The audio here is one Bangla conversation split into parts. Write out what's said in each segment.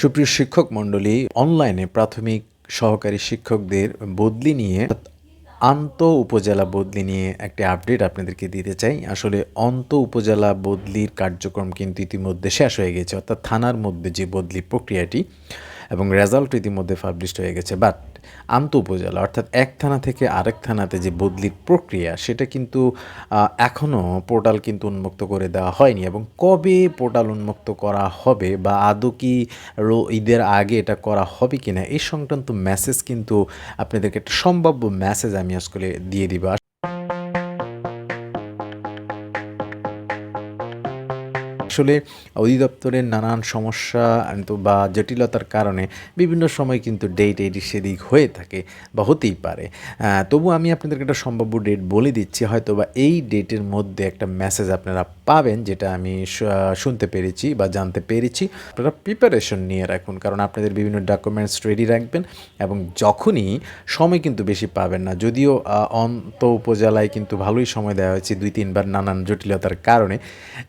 সুপ্রিয় শিক্ষক মণ্ডলী অনলাইনে প্রাথমিক সহকারী শিক্ষকদের বদলি নিয়ে, আন্ত উপজেলা বদলি নিয়ে একটি আপডেট আপনাদেরকে দিতে চাই। আসলে অন্ত উপজেলা বদলির কার্যক্রম কিন্তু ইতিমধ্যে শেষ হয়ে গেছে, অর্থাৎ থানার মধ্যে যে বদলি প্রক্রিয়াটি এবং রেজাল্ট ইতিমধ্যে পাবলিশড হয়ে গেছে। বাট আন্ত উপজেলা, অর্থাৎ এক থানা থেকে আরেক থানাতে যে বদলির প্রক্রিয়া, সেটা কিন্তু এখনও পোর্টাল কিন্তু উন্মুক্ত করে দেওয়া হয়নি। এবং কবে পোর্টাল উন্মুক্ত করা হবে বা আদৌ কি ঈদের আগে এটা করা হবে কিনা এই সংক্রান্ত মেসেজ কিন্তু আপনাদেরকে একটা সম্ভাব্য মেসেজ আমি আজকে দিয়ে দিব। আসলে অধিদপ্তরের নানান সমস্যা বা জটিলতার কারণে বিভিন্ন সময় কিন্তু ডেট এদিক সেদিক হয়ে থাকে বা হতেই পারে। তবু আমি আপনাদেরকে একটা সম্ভাব্য ডেট বলে দিচ্ছি হয়তো বা এই ডেটের মধ্যে একটা মেসেজ আপনারা পাবেন যেটা আমি শুনতে পেরেছি বা জানতে পেরেছি। আপনারা প্রিপারেশন নিয়ে রাখুন, কারণ আপনাদের বিভিন্ন ডকুমেন্টস রেডি রাখবেন এবং যখনই সময় কিন্তু বেশি পাবেন না, যদিও অন্ত উপজেলায় কিন্তু ভালোই সময় দেওয়া হয়েছে, দুই তিনবার নানান জটিলতার কারণে।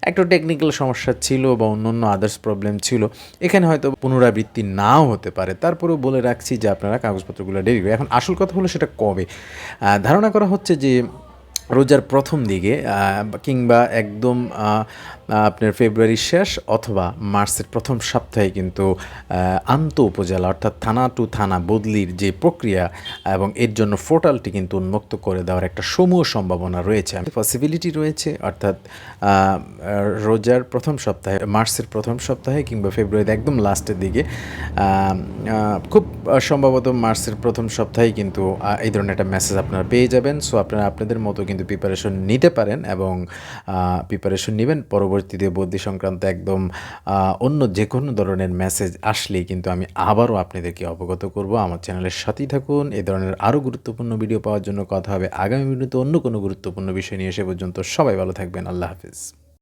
একটা টেকনিক্যাল সমস্যা ছিল বা অন্য অন্য আদার্স প্রবলেম ছিল, এখানে হয়তো পুনরাবৃত্তি নাও হতে পারে। তারপরেও বলে রাখছি যে আপনারা কাগজপত্রগুলো ডেলিভারি এখন আসল কথা হলো সেটা কবে? ধারণা করা হচ্ছে যে রোজার প্রথম দিকে কিংবা একদম আপনার ফেব্রুয়ারির শেষ অথবা মার্চের প্রথম সপ্তাহে কিন্তু আন্ত উপজেলা অর্থাৎ থানা টু থানা বদলির যে প্রক্রিয়া এবং এর জন্য পোর্টালটি কিন্তু উন্মুক্ত করে দেওয়ার একটা সমূহ সম্ভাবনা রয়েছে। পসিবিলিটি রয়েছে অর্থাৎ রোজার প্রথম সপ্তাহে, মার্চের প্রথম সপ্তাহে কিংবা ফেব্রুয়ারির একদম লাস্টের দিকে খুব সম্ভবত মার্চের প্রথম সপ্তাহে কিন্তু এই ধরনের একটা মেসেজ আপনারা পেয়ে যাবেন। সো আপনারা, আপনাদের মতো কিন্তু প্রিপারেশন নিতে পারেন এবং প্রিপারেশন নেবেন। পরবর্তীতে বদ্যি সংক্রান্ত একদম অন্য যে কোনো ধরনের মেসেজ আসলেই কিন্তু আমি আবারও আপনাদেরকে অবগত করব। আমার চ্যানেলের সাথেই থাকুন। এ ধরনের আরও গুরুত্বপূর্ণ ভিডিও পাওয়ার জন্য কথা হবে। আগামী ভিডিওতে অন্য কোনো গুরুত্বপূর্ণ বিষয় নিয়ে এসে পর্যন্ত সবাই ভালো থাকবেন। আল্লাহ হাফিজ।